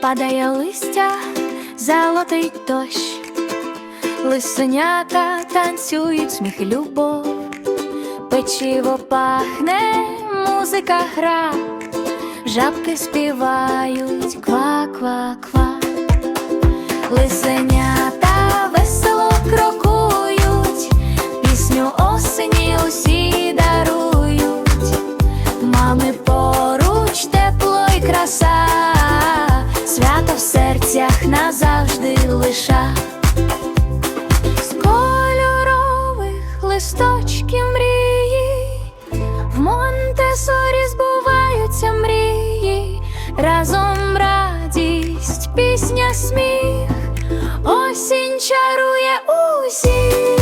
падає листя, золотий дощ, лисенята танцюють сміх любов, печиво пахне, музика гра, жабки співають ква-ква-ква, лисенята сміх, осінь чарує усіх.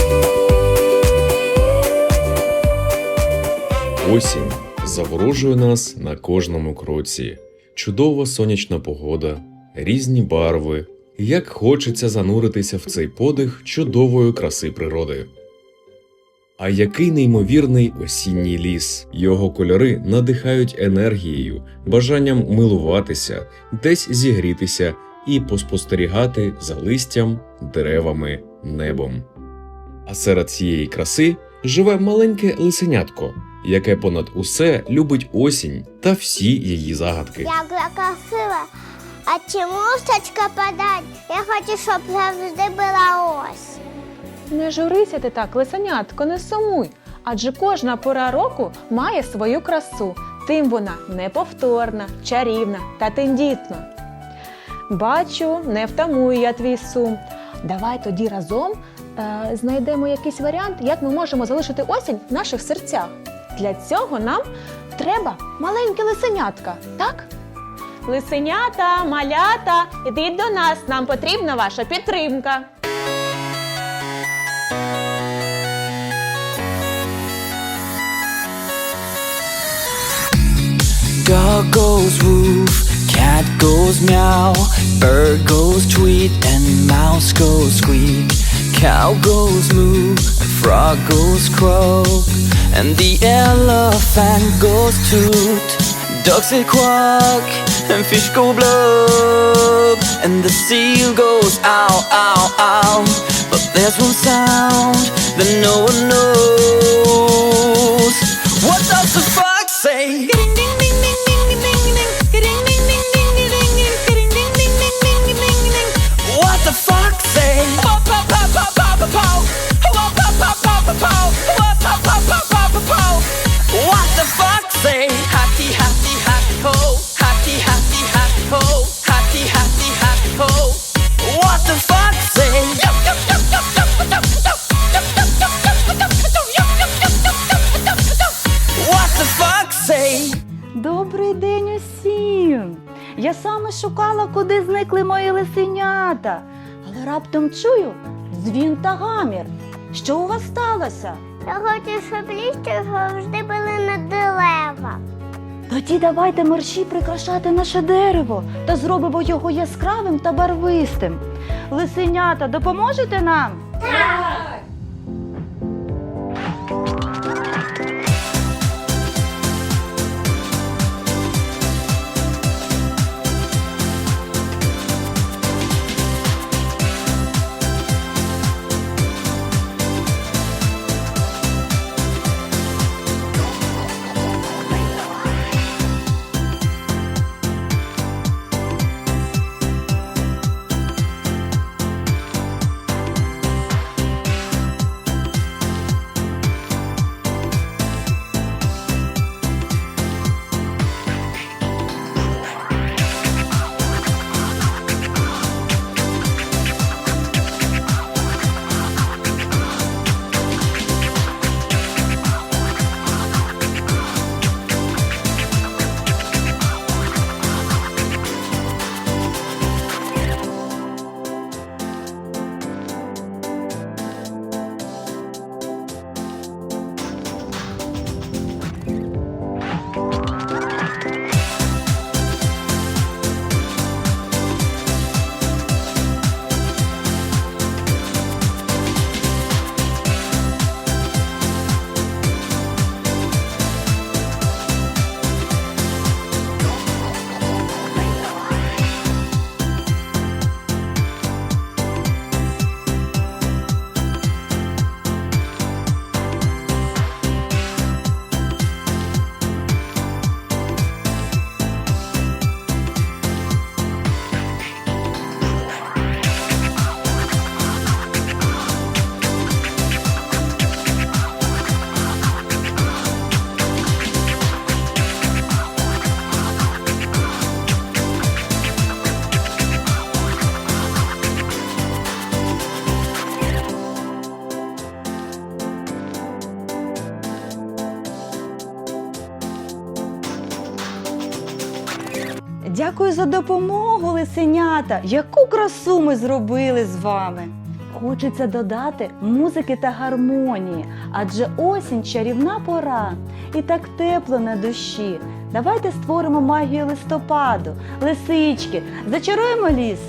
Осінь заворожує нас на кожному кроці. Чудова сонячна погода, різні барви. Як хочеться зануритися в цей подих чудової краси природи. А який неймовірний осінній ліс! Його кольори надихають енергією, бажанням милуватися, десь зігрітися і поспостерігати за листям, деревами, небом. А серед цієї краси живе маленьке лисенятко, яке понад усе любить осінь та всі її загадки. Як красиво. А чому мусточка подать? Я хочу, щоб завжди була ось. Не журися ти так, лисенятко, не сумуй. Адже кожна пора року має свою красу. Тим вона неповторна, чарівна та тендітна. Бачу, не втамую я твій сум. Давай тоді разом е, знайдемо якийсь варіант, як ми можемо залишити осінь в наших серцях. Для цього нам треба маленьке лисенятка, так? Лисенята, малята, ідіть до нас, нам потрібна ваша підтримка. Dog goes woof, cat goes meow, bird goes tweet, and mouse goes squeak. Cow goes moo, and frog goes croak, and the elephant goes toot. Ducks say quack, and fish go blub, and the seal goes ow, ow, ow. But there's one sound that no one knows. What does the fox say? Лисенята. Але раптом чую дзвін та гамір. Що у вас сталося? Я хочу, щоб лістя завжди були на дерева. Тоді давайте мерші прикрашати наше дерево та зробимо його яскравим та барвистим. Лисенята, допоможете нам? Дякую за допомогу, лисенята. Яку красу ми зробили з вами. Хочеться додати музики та гармонії, адже осінь чарівна пора і так тепло на душі. Давайте створимо магію листопаду, лисички, зачаруємо ліс.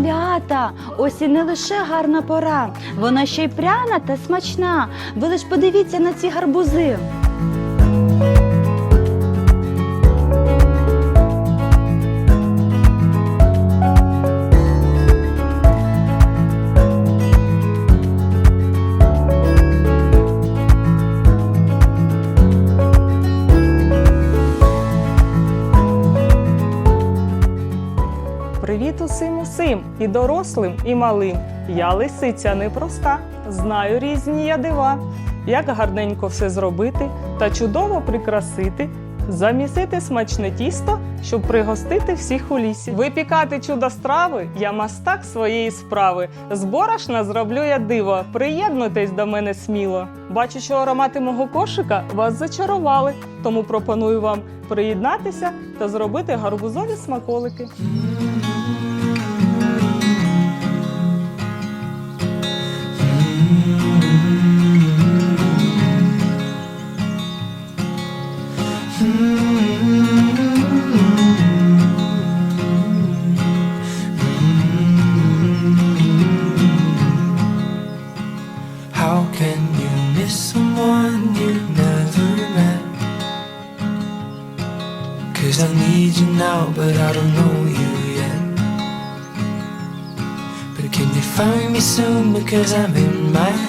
Малята, і не лише гарна пора, вона ще й пряна та смачна. Ви лиш подивіться на ці гарбузи. Усім, і дорослим, і малим. Я лисиця непроста, знаю різні я дива. Як гарненько все зробити та чудово прикрасити, замісити смачне тісто, щоб пригостити всіх у лісі. Випікати чудо страви я мастак своєї справи. З борошна зроблю я диво. Приєднуйтесь до мене сміло. Бачу, що аромати мого кошика вас зачарували, тому пропоную вам приєднатися та зробити гарбузові смаколики. How can you miss someone you never met? Cause I need you now, but I don't know you yet. But can you find me soon? Because I'm in my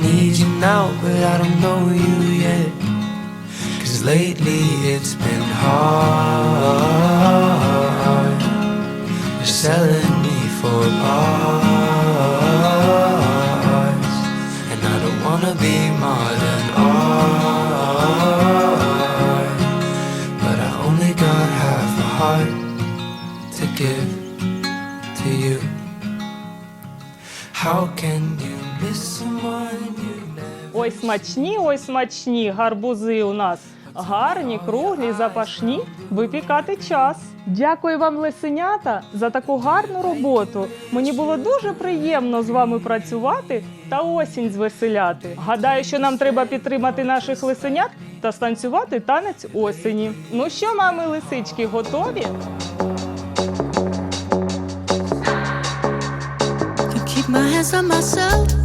need you now, but I don't know you yet. Cause lately it's been hard. You're selling me for parts, and I don't wanna be modern art. But I only got half a heart to give to you. How can you Ой, смачні, ой, смачні гарбузи у нас. Гарні, круглі, запашні. Випікати час. Дякую вам, лисенята, за таку гарну роботу. Мені було дуже приємно з вами працювати та осінь звеселяти. Гадаю, що нам треба підтримати наших лисенят та станцювати танець осені. Ну що, мами лисички, готові? keep my hands on myself.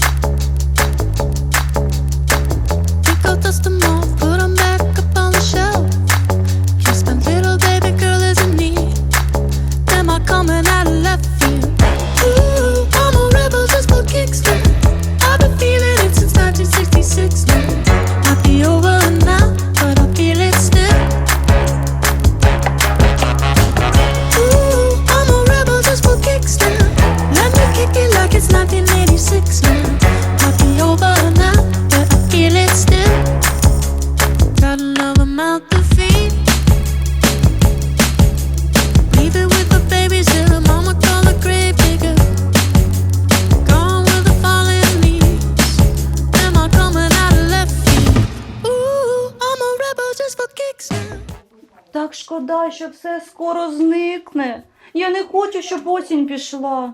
Шкода, що все скоро зникне. Я не хочу, щоб осінь пішла.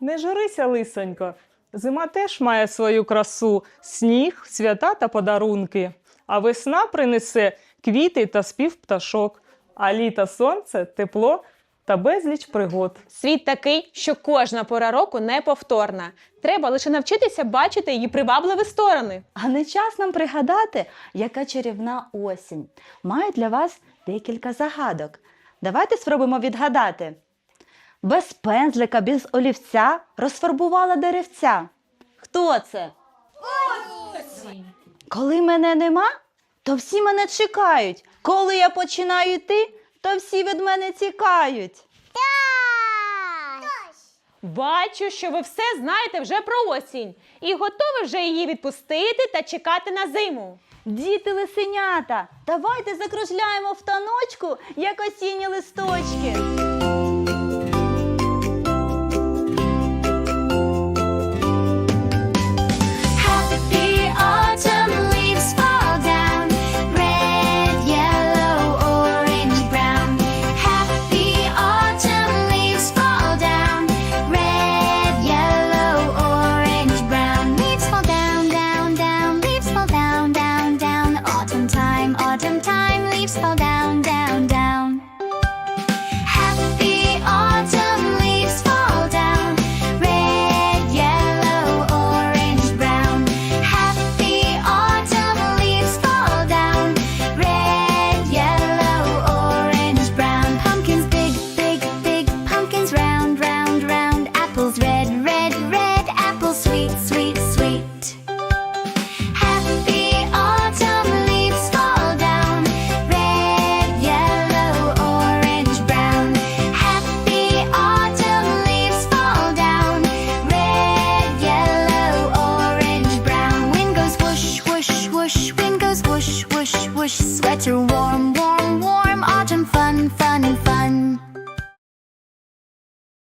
Не журися, лисонько. Зима теж має свою красу, сніг, свята та подарунки. А весна принесе квіти та спів пташок, а літо сонце, тепло та безліч пригод. Світ такий, що кожна пора року неповторна. Треба лише навчитися бачити її привабливі сторони. А не час нам пригадати, яка чарівна осінь. Маю для вас декілька загадок. Давайте спробуємо відгадати. Без пензлика, без олівця розфарбувала деревця. Хто це? Коли мене нема, то всі мене чекають. Коли я починаю йти, то всі від мене тікають. Бачу, що ви все знаєте вже про осінь і готові вже її відпустити та чекати на зиму. Діти лисенята, давайте закружляємо в таночку, як осінні листочки.